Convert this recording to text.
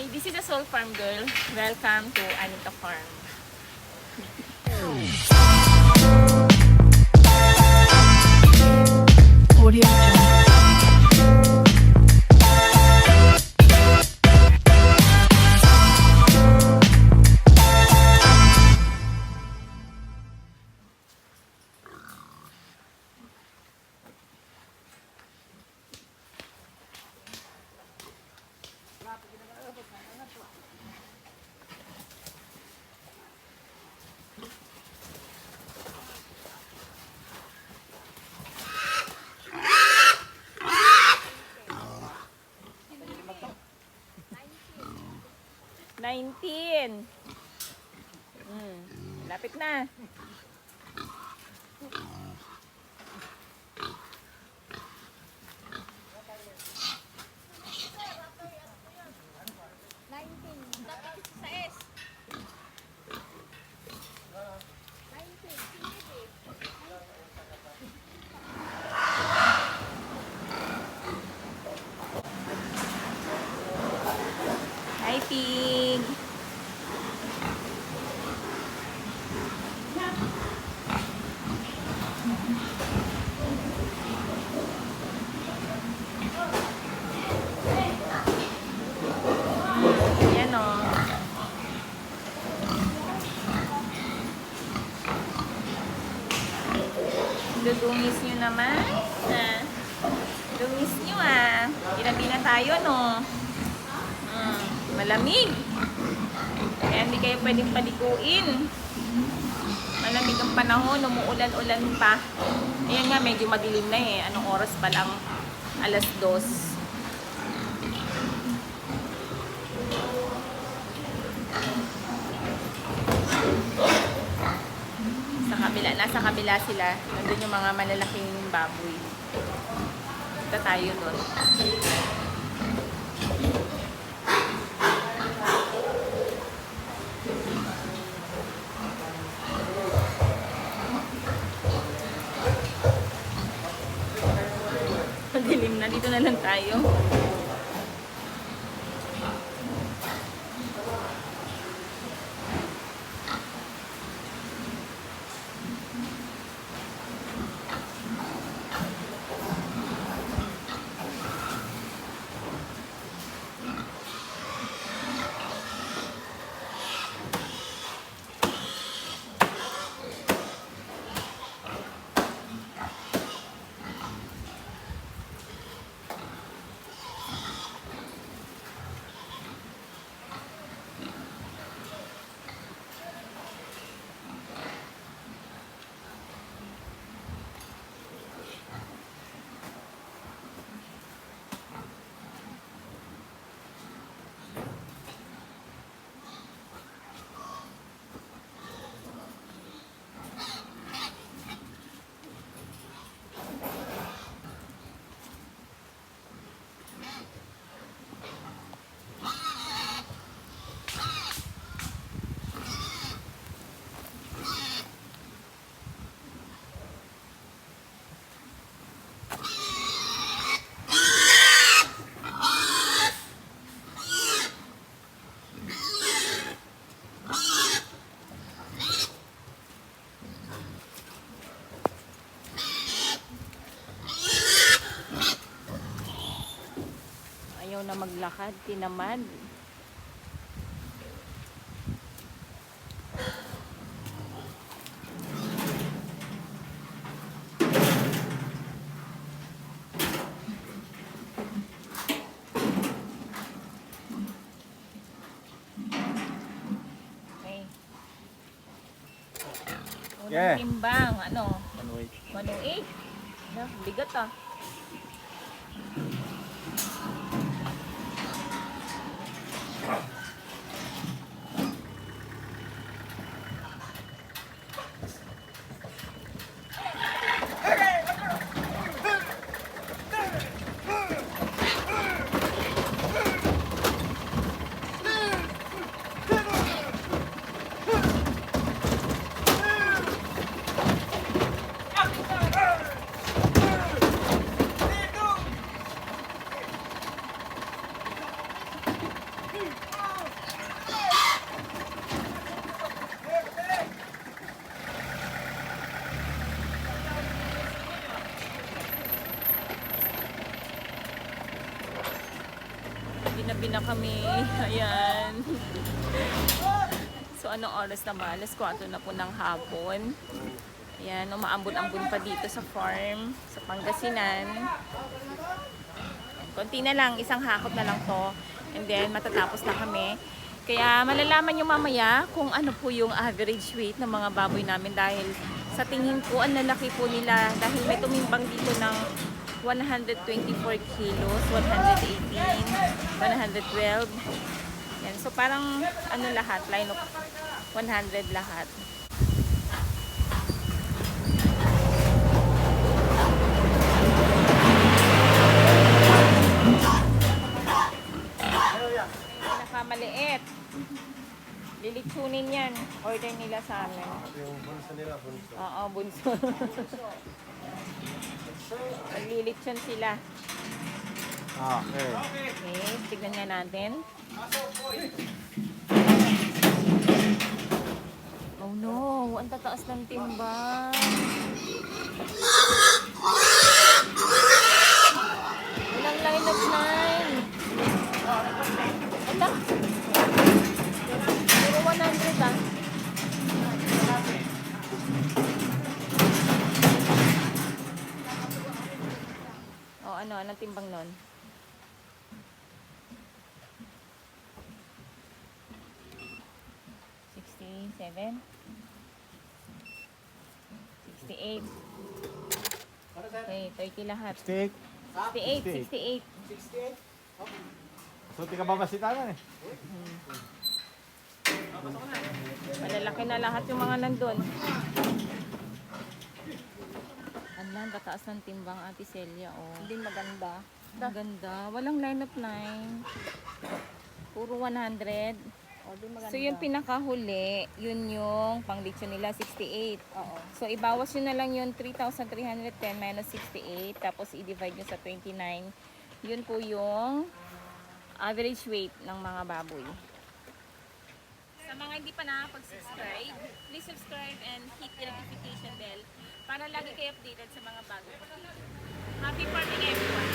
Hi, this is a Soul Farm Girl. Welcome to Anita Farm. 19. Mm. Lapit na. Hi, Pig. Yan o. Dudungis nyo naman. Dungis nyo ah. Ginabi na tayo no. Malamig. Kaya hindi kayo pwedeng palikuin. Malamig ang panahon, umuulan-ulan pa. Ayan nga, medyo madilim na eh. Anong oras pa lang? Alas dos. Sa kabila, nasa kabila sila. Nandun yung mga malalaking baboy. Punta tayo doon. Madilim na. Dito na lang tayo. Ayaw na maglakad. Tinamad. Yeah. timbang. Ano? Anyway, 108. Ah, Bigat ah. Ginabi na kami. Ayan. So, anong oras na ba? Alas 4 na po ng hapon. Ayan, umaambon-ambon pa dito sa farm, sa Pangasinan. Konti na lang, isang hakot na lang to. And then, matatapos na kami. Kaya malalaman nyo mamaya kung ano po yung average weight ng mga baboy namin dahil sa tingin ko, ang lalaki po nila dahil may tumimbang dito ng 124 kilos, 118, 112. Yan. So parang ano lahat, line of 100 lahat. Pinakamaliit. Lilitsunin yan. Order nila sa amin. Yung bunso nila, bunso. Oo, bunso. Naglilitsyon sila. Okay. Okay, tignan nga natin. Oh no, ang tataas ng timbang. Ilang line of nine. Ito. Puro 100 ah. Oh, ano, anong timbang nun? Sixty-seven? Sixty-eight. Okay, 30 lahat. Steak. 68, 68. So, di ka babasitanan eh. Malalaki na lahat yung mga nandun. Ang lang, tataas ng timbang Ate Celia, oh. Hindi maganda. Ang ganda. Walang line of 9. Puro 100. O, di maganda. So, yung pinakahuli, yun yung panglitsyon nila, 68. Oo. So, ibawas nyo na lang yung 3,310 minus 68. Tapos, i-divide nyo sa 29. Yun po yung average weight ng mga baboy. Sa mga hindi pa nakapag-subscribe, please subscribe and hit the notification bell para lagi kayo updated sa mga bago. Happy farming everyone!